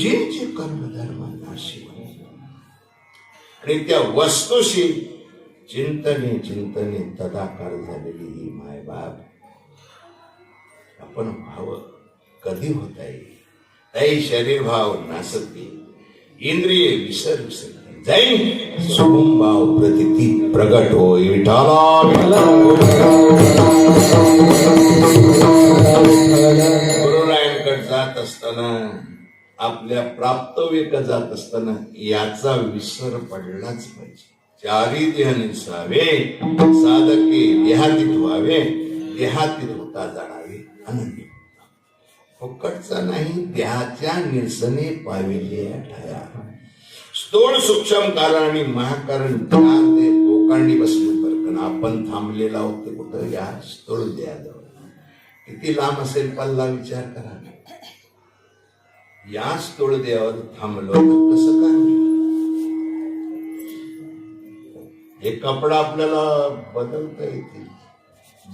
जे जे कर्मधर्म नाशी आणि त्या वस्तूशी चिंतने चिंतने तदाकार झालेली ही मायबाप. आपण भाव कधी होता येईल? ताई शरीर भाव नासती. इंद्रिय विसर विसरते. जैन सोडून भाव प्रतिती प्रगट होय विठाला गुरुरायांकडे जात असताना आपल्या प्राप्तव्य जात असताना याचा विसर पडलाच पाहिजे. चारी देह निसावे साधके देहातीत व्हावे देहातीत होता जाणावे आनंदी फुकटचा नाही देहाच्या निरसने पाविले ठया. स्थूळ सूक्ष्म कारण आणि महाकारण ज्ञान ते ओकांडी बसले पण आपण थांबलेला होते कुठं? या स्थूळ देहाजवळ. किती लांब असेल पल्ला? विचार करा. या स्थूळ थांबलो. कसं काय हे कपडा आपल्याला बदलता येतील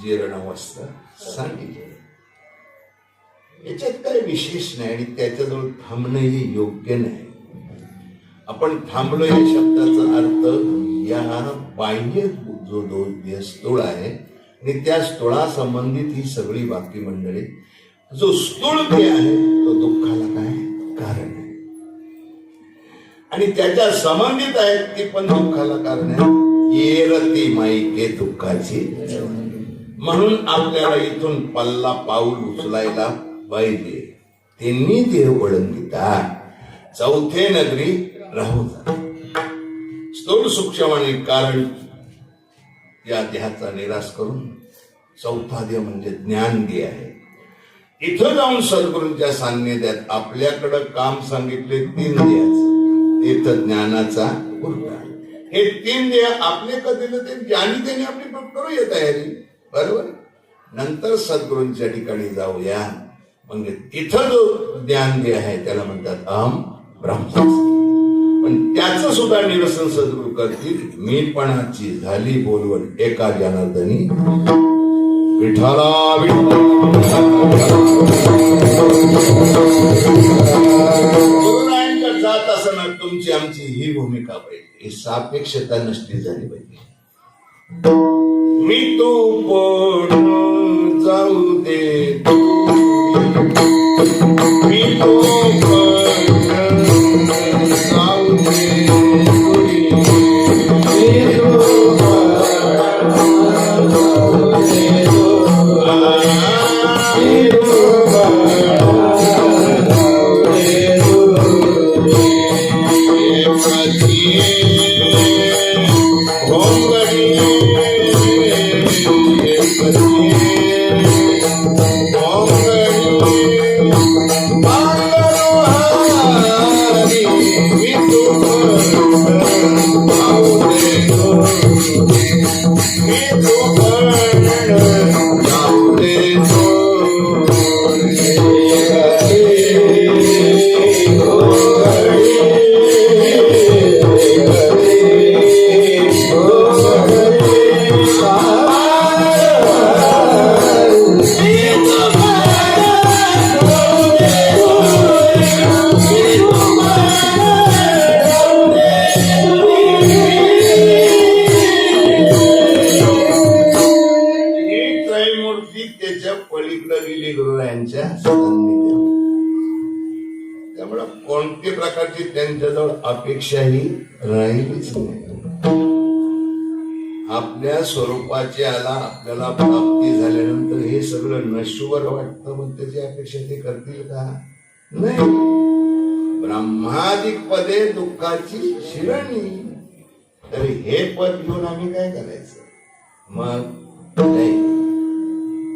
जीर्ण वस्त्र सांगितले. याच्यात काही विशेष नाही आणि त्याच्याजवळ थांबणं हे योग्य नाही. आपण थांबलो या शब्दाचा अर्थ या बाह्य जो दोन स्थूळ आहे आणि त्या स्थूळा संबंधित ही सगळी बाकी मंडळी जो स्थूळ ते आहे तो दुःखाला काय? कारण आहे. आणि त्याच्या संबंधित आहेत ती पण दुःखाला कारण आहे. येरती माईके दुःखाची. म्हणून आपल्याला इथून पल्ला पाऊल उचलायला पाहिजे. त्यांनी देव वळंगिता. चौथे नगरी राहू स्थूल सूक्ष्म आणि कारण या देहाचा निराश करून चौथा देह म्हणजे ज्ञान दे आहे. इथं जाऊन सद्गुरूंच्या सान्निध्यात आपल्याकडं काम सांगितले तीन देहाचं ज्ञानाचा उर्गा हे तीन देह आपले कधी ते ज्ञानी त्याने आपली करूया तयारी. बरोबर? नंतर सद्गुरूंच्या ठिकाणी जाऊया. म्हणजे तिथं जो ज्ञान जे आहे त्याला म्हणतात अहम ब्रह्मास्मी पण त्याचं सुद्धा निरसन सद्गुरू करतील. मीपणाची झाली बोलवण. एका जनार्दनी विठाला गुरुरायांकडे जात असताना तुमची आमची ही भूमिका पाहिजे ही सापेक्षता नसली झाली पाहिजे मी तू पण जाऊ दे. मी तो प्रकारची त्यांच्याजवळ अपेक्षाही राहिलीच नाही. आपल्या स्वरूपाची आला आपल्याला प्राप्ती झाल्यानंतर हे सगळं नश्वर वाटतं मग त्याची अपेक्षा ते करतील का? नाही. ब्रह्मादिक पदे दुःखाची शिरणी. तरी हे पद घेऊन आम्ही काय करायचं? मग नाही.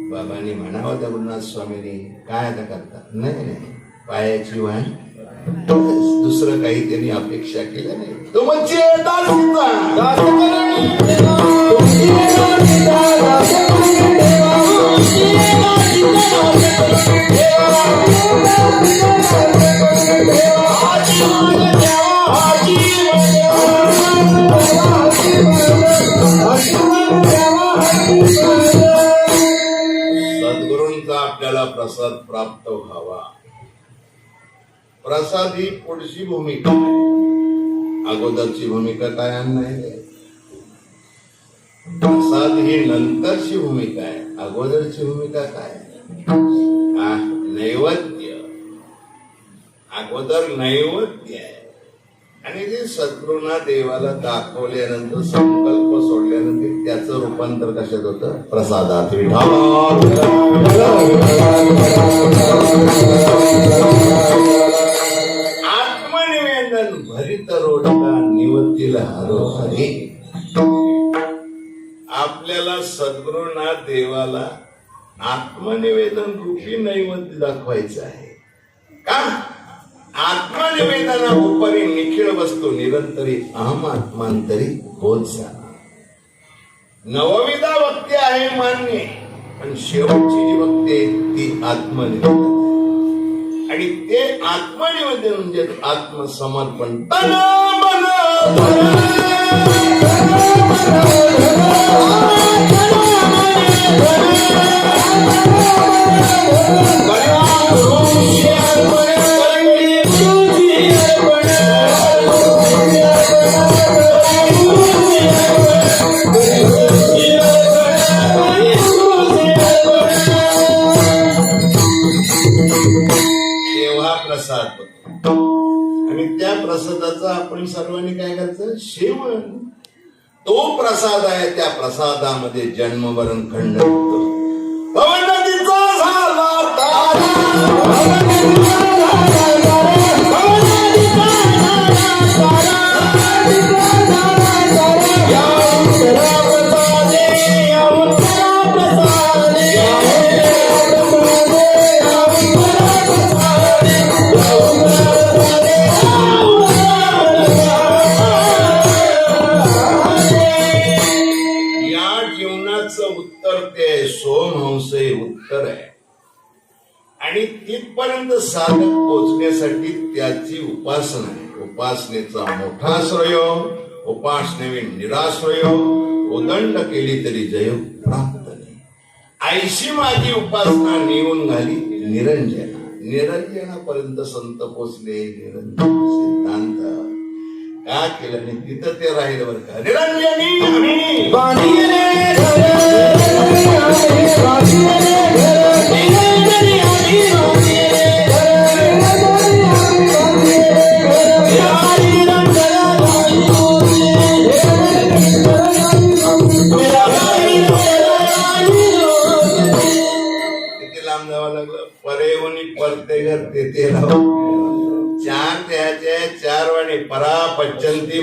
बाबांनी म्हणावं त्या गुरुनाथ स्वामींनी काय आता करता? नाही नाही. पायाची वाण दुसरं काही त्यांनी अपेक्षा केल्या नाही. तो म्हणजे प्रसाद ही पुढची भूमिका. अगोदरची भूमिका काय नाही प्रसाद ही नंतरची भूमिका आहे. अगोदरची भूमिका काय? आ, नैवेद्य. अगोदर नैवेद्य आहे. आणि ते सद्गुरूंना देवाला दाखवल्यानंतर संकल्प सोडल्यानंतर त्याचं रूपांतर कशात होतं? प्रसादात आत्मनिवेदन हरो हरी आपल्याला सद्गुरूंना देवाला आत्मनिवेदन रूपी नैवेद्य दाखवायचं आहे? का? आत्मनिवेदना उपरी निखिळ वस्तू निरंतरी अहम आत्मांतरी होत जा नवविधा भक्ती आहे मान्य पण शेवटची जी भक्ती ती आत्मनिवेदन. आणि ते आत्मनिवेदन म्हणजे, म्हणजे आत्मसमर्पण. तन सेवन तो प्रसाद आहे त्या प्रसादामध्ये जन्मवरण खंड होतो. भवनदीचा झाला उत्तर ते सोमहंस हे उत्तर आहे. आणि तिथपर्यंत साधक पोचण्यासाठी त्याची उपासना आहे. उपासनेचा मोठा श्रय उपासने निराश्रय उदंड केली तरी जय प्राप्त नाही. ऐशी माझी उपासना नेऊन घाली निरंजना. निरंजनापर्यंत संत पोचले निरंजन सिद्धांत. का केलं नाही? तिथं ते राहिलं बरं का? निरंजनी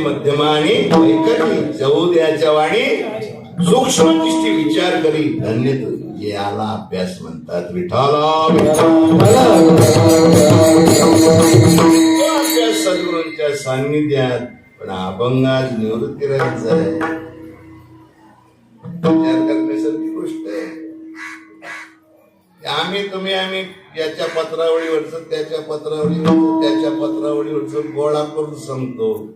पच्चंती मध्यमा आणि चौद्याच्या वाणी सूक्ष्म दृष्टी विचार करी. धन्य याला अभ्यास म्हणतात विठाला तो सद्गुरूंच्या सान्निध्यात पण अभंगात निवृत्ती राहायचं आहे. विचार करण्यासारखी गोष्ट आहे. आम्ही तुम्ही आम्ही याच्या पत्रावळीवरच त्याच्या पत्रावळीवरच त्याच्या पत्रावळीवरच गोळा करून सांगतो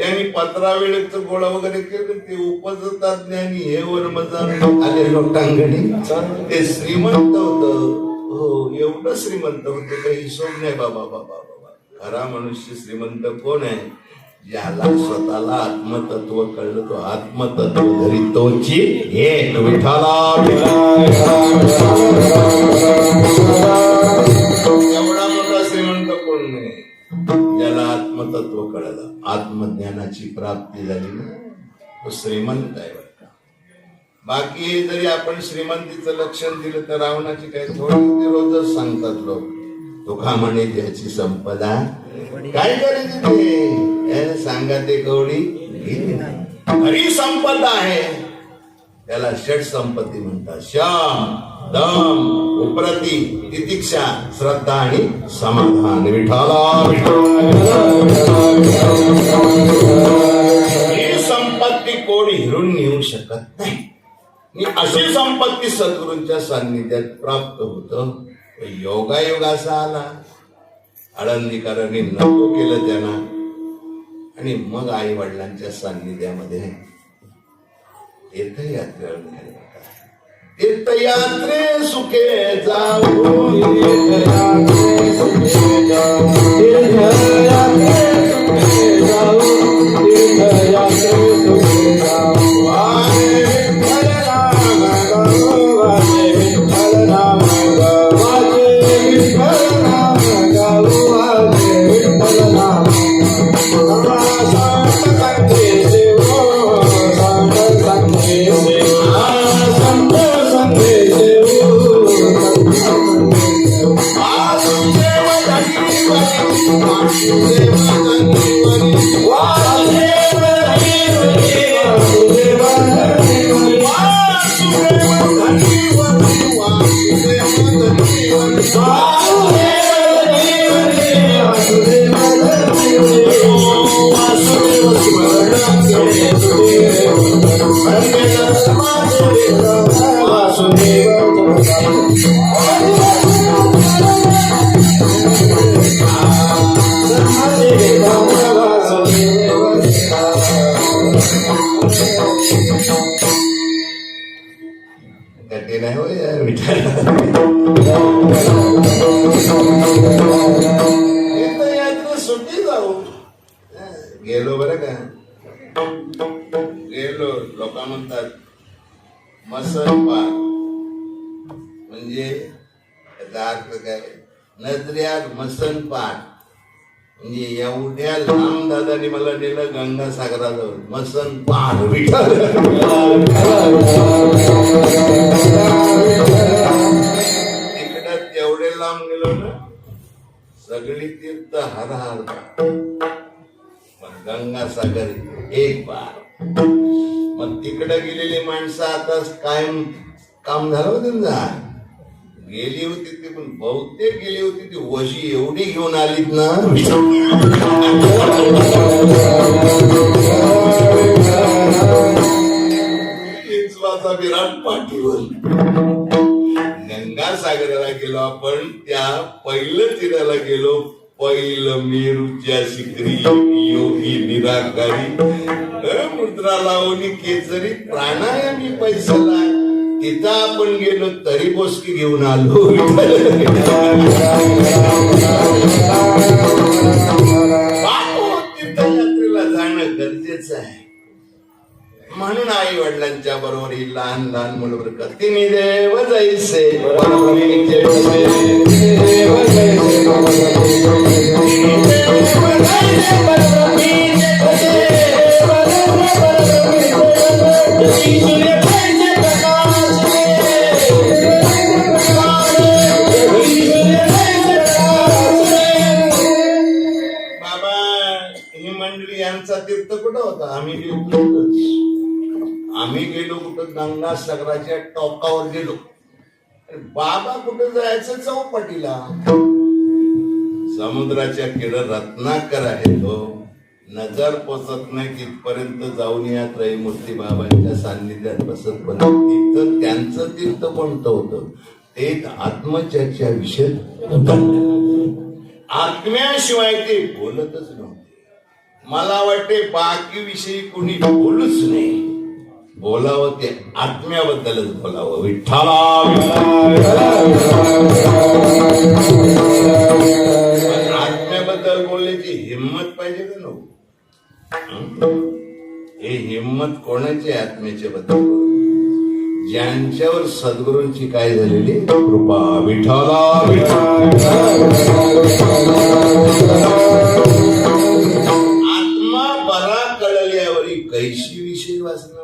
त्यांनी पत्रावळीच गोळा वगैरे केलं ते उपजतात ज्ञानी हे वर मजा आले ते श्रीमंत होत. हो एवढं श्रीमंत होत काही हिशोब नाही बाबा बाबा बाबा. खरा मनुष्य श्रीमंत कोण आहे? ज्याला स्वतःला आत्मतत्व कळलं तो आत्मतत्व धरितोची हे विठाला एवढा मोठा श्रीमंत कोण नाही आत्मतत्व कळलं. आत्मज्ञानाची प्राप्ती झाली ना. तो श्रीमंत आहे बरं बाकी जरी आपण श्रीमंतीचं लक्षण दिलं तर रावणाची काही थोडी रोजच सांगतात लोक. तुका म्हणे ज्याची संपदा. काय करायची सांगा ते कवडी घेतली खरी संपदा आहे. त्याला षट संपत्ती म्हणतात. श्याम दम उप्रती तितिक्षा श्रद्धा आणि समाधान. विठाला ही अशी संपत्ती सद्गुरूंच्या सान्निध्यात प्राप्त होत. योगायोग असा आला. आळंदीकरांनी नको केलं त्यांना. आणि मग आई वडिलांच्या सान्निध्यामध्ये तीर्थयात्रेवर नेलं. तीर्थयात्रे सुखे जाऊ म्हणजे त्याचा अर्थ काय? नजऱ्यात मसन पाठ म्हणजे एवढ्या लांब दादाने मला नेलं गंगा सागराजवळ मसन पाठ तिकडं तेवढे लांब गेलो ना सगळी तीर्थ हर हर पण गंगा सागर एक बार. मग तिकडं गेलेली माणसं आता कायम काम झालं होतं ना? गेली होती ते पण बहुतेक गेली होती ती. वशी एवढी घेऊन आलीत ना. विराट पाठीवर. गंगा सागराला गेलो आपण त्या पहिलं तीराला गेलो. पहिलं मेरूच्या शिखरी योगी निराकारी. मुद्रा लावणी केसरी प्राणायामी पैसाला तिथं आपण गेलो तरी बोसकी घेऊन आलो. तीर्थयात्रेला जाणं गरजेचं आहे. म्हणून आई वडिलांच्या बरोबर ही लहान लहान मुलं बरोबर तिने देव जायचे देव गेलो कुठं गंगा सागराच्या टोकावर गेलो. बाबा कुठे जायचं चौपाटीला? समुद्राच्या किड रत्नाकर आहे तो हो. नजर पोचत नाही तिथपर्यंत जाऊन या त्रयमूर्ती बाबांच्या सान्निध्यात बसत पण तिथं त्यांचं तीर्थ कोणतं होतं? ते आत्मचर्चा विषय. आत्म्याशिवाय ते बोलतच नव्हते. मला वाटते बाकी विषयी कोणी बोलूच नाही बोलावं ते आत्म्याबद्दलच बोलावं. विठ्ठला! आत्म्याबद्दल बोलण्याची हिंमत पाहिजे का नको? हे? हिंमत कोणाची आत्म्याच्या बद्दल ज्यांच्यावर सद्गुरूंची काय झालेली कृपा! विठाला आत्मा बरा कळल्यावरी कैशी विषयी वाचणार?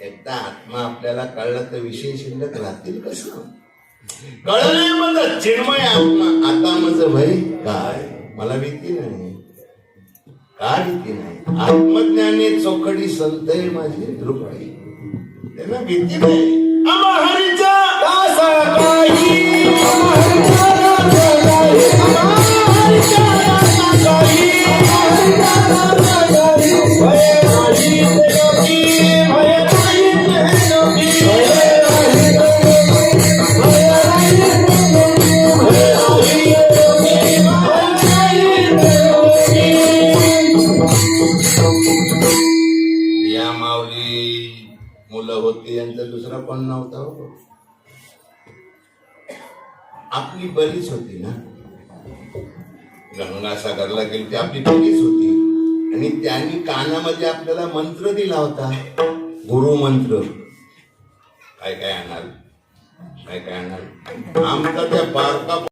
एकदा आत्मा आपल्याला कळला तर विषय शिल्लक राहतील कस कळले मग चिन्मय आत्मा. आता माझं भय काय? मला भीती नाही. का भीती नाही? आत्मज्ञाने चोखडी संत आहे माझी दृष्टी त्यांना भीती नाही. भय दुसरा कोण नव्हता हो? आपली बरीच होती ना? गंगासागरला गेली ती आपली बरीच होती. आणि त्यांनी कानामध्ये आपल्याला मंत्र दिला होता. गुरु मंत्र. काय काय आणणार काय काय आणणार आमचा त्या बारका